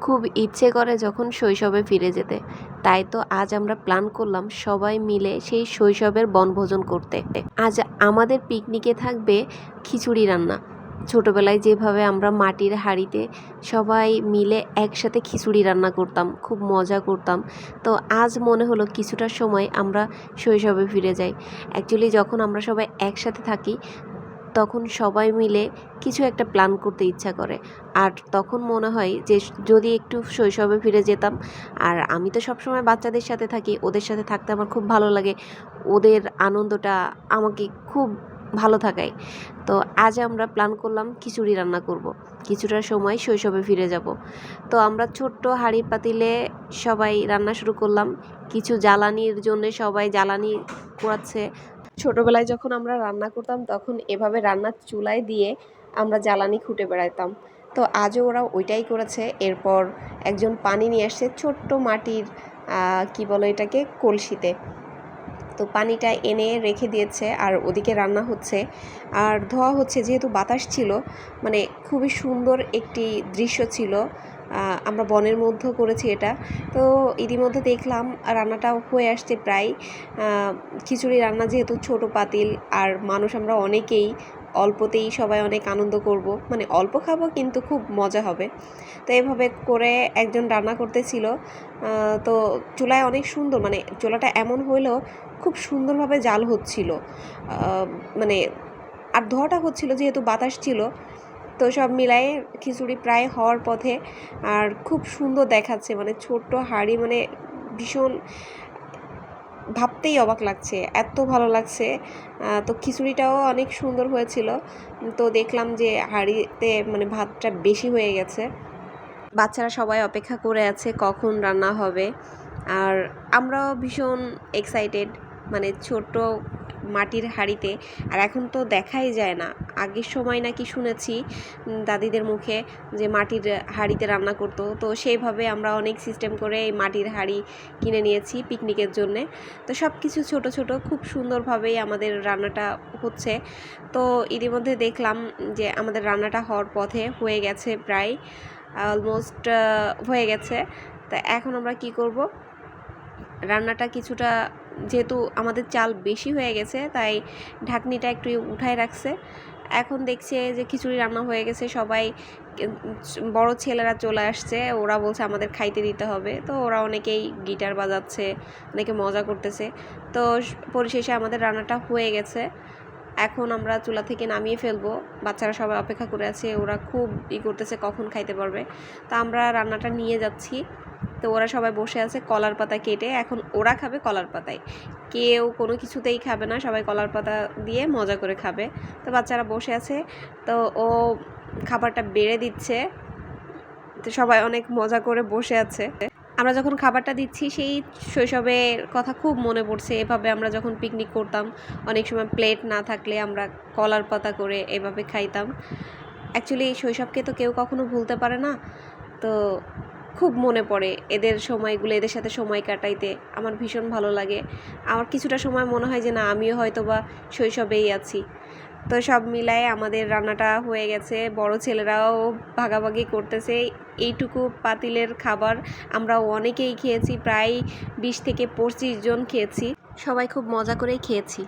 খুব ইচ্ছে করে যখন শৈশবে ফিরে যেতে। তাই তো আজ আমরা প্ল্যান করলাম সবাই মিলে সেই শৈশবের বনভোজন করতে। আজ আমাদের পিকনিকে থাকবে খিচুড়ি রান্না। ছোটোবেলায় যেভাবে আমরা মাটির হাঁড়িতে সবাই মিলে একসাথে খিচুড়ি রান্না করতাম, খুব মজা করতাম। তো আজ মনে হলো কিছুটা সময় আমরা শৈশবে ফিরে যাই। অ্যাকচুয়ালি যখন আমরা সবাই একসাথে থাকি তখন সবাই মিলে কিছু একটা প্ল্যান করতে ইচ্ছা করে। আর তখন মনে হয় যে, যদি একটু শৈশবে ফিরে যেতাম, আর আমি তো সবসময় বাচ্চাদের সাথে থাকি, ওদের সাথে থাকতে আমার খুব ভালো লাগে, ওদের আনন্দটা আমাকে খুব ভালো থাকায়। তো আজ আমরা প্ল্যান করলাম খিচুড়ি রান্না করব। কিছুটা সময় শৈশবে ফিরে যাব। তো আমরা ছোট্ট হাঁড়ি পাতিলে সবাই রান্না শুরু করলাম। কিছু জ্বালানির জন্য সবাই জ্বালানি কুড়াচ্ছে ছোটবেলায় যখন আমরা রান্না করতাম, তখন এভাবে রান্নার চুলায় দিয়ে আমরা জ্বালানি খুঁটে বেড়াতাম তো আজও ওরা ওইটাই করেছে। এরপর একজন পানি নিয়ে আসছে ছোট্ট মাটির কি বলো এটাকে, কলসিতে। তো পানিটা এনে রেখে দিয়েছে আর ওদিকে রান্না হচ্ছে। আর ধোয়া হচ্ছে, যেহেতু বাতাস ছিল মানে খুবই সুন্দর একটি দৃশ্য ছিল। আমরা বনের মধ্যেও করেছি এটা। তো ইতিমধ্যে দেখলাম রান্নাটাও হয়ে আসছে প্রায়। খিচুড়ি রান্না যেহেতু ছোট পাতিল, আর মানুষ আমরা অনেকেই, অল্পতেই সবাই অনেক আনন্দ করব। মানে অল্প খাব কিন্তু খুব মজা হবে। তো এভাবে করে একজন রান্না করতেছিল। তো চুলায় অনেক সুন্দর মানে চুলাটা এমন হইলেও খুব সুন্দরভাবে জাল হচ্ছিল। মানে আর ধোয়াটা হচ্ছিল যেহেতু বাতাস ছিল তো সব মিলায়ে খিচুড়ি প্রায় হওয়ার পথে আর খুব সুন্দর দেখাচ্ছে মানে ছোট্ট হাঁড়ি মানে ভীষণ ভাবতেই অবাক লাগছে, এত ভালো লাগছে। তো খিচুড়িটাও অনেক সুন্দর হয়েছিল। তো দেখলাম যে হাঁড়িতে মানে ভাতটা বেশি হয়ে গেছে। বাচ্চারা সবাই অপেক্ষা করে আছে কখন রান্না হবে। আর আমরাও ভীষণ এক্সাইটেড মানে ছোট মাটির হাঁড়িতে। আর এখন তো দেখাই যায় না। আগের সময় নাকি শুনেছি দাদিদের মুখে যে মাটির হাঁড়িতে রান্না করতো। তো সেইভাবে আমরা অনেক সিস্টেম করে এই মাটির হাঁড়ি কিনে নিয়েছি পিকনিকের জন্যে। তো সব কিছু ছোট ছোট, খুব সুন্দরভাবেই আমাদের রান্নাটা হচ্ছে। তো ইতিমধ্যে দেখলাম যে আমাদের রান্নাটা হওয়ার পথে হয়ে গেছে প্রায় অলমোস্ট হয়ে গেছে। তা এখন আমরা কি করব? রান্নাটা কিছুটা যেহেতু আমাদের চাল বেশি হয়ে গেছে, তাই ঢাকনিটা একটু উঠায় রাখছে। এখন দেখছে যে খিচুড়ি রান্না হয়ে গেছে, সবাই বড় ছেলেরা চলে আসছে, ওরা বলছে আমাদের খাইতে দিতে হবে। তো ওরা অনেকেই গিটার বাজাচ্ছে, অনেকে মজা করতেছে। তো পরিশেষে আমাদের রান্নাটা হয়ে গেছে। এখন আমরা চুলা থেকে নামিয়ে ফেলব। বাচ্চারা সবাই অপেক্ষা করে আছে, ওরা খুব ই করতেছে কখন খাইতে পারবে। তো আমরা রান্নাটা নিয়ে যাচ্ছি। তো ওরা সবাই বসে আছে কলার পাতা কেটে, এখন ওরা খাবে কলার পাতায় কেউ কোনো কিছুতেই খাবে না, সবাই কলার পাতা দিয়ে মজা করে খাবে। তো বাচ্চারা বসে আছে, তো ও খাবারটা বেড়ে দিচ্ছে। তো সবাই অনেক মজা করে বসে আছে। আমরা যখন খাবারটা দিচ্ছি, সেই শৈশবের কথা খুব মনে পড়ছে। এভাবে আমরা যখন পিকনিক করতাম, অনেক সময় প্লেট না থাকলে আমরা কলার পাতা করে এভাবে খাইতাম। অ্যাকচুয়ালি শৈশবকে তো কেউ কখনো ভুলতে পারে না। তো খুব মনে পড়ে এদের সময়গুলো, এদের সাথে সময় কাটাইতে। আমার ভীষণ ভালো লাগে। আমার কিছুটা সময় মনে হয় যে, না, আমিও হয়তো বা শৈশবেই আছি। তো সব মিলায়ে আমাদের রান্নাটা হয়ে গেছে। বড় ছেলেরাও ভাগাভাগি করতেছে। এইটুকু পাতিলের খাবার আমরা অনেকেই খেয়েছি, প্রায় বিশ থেকে পঁচিশ জন খেয়েছি। সবাই খুব মজা করেই খেয়েছি।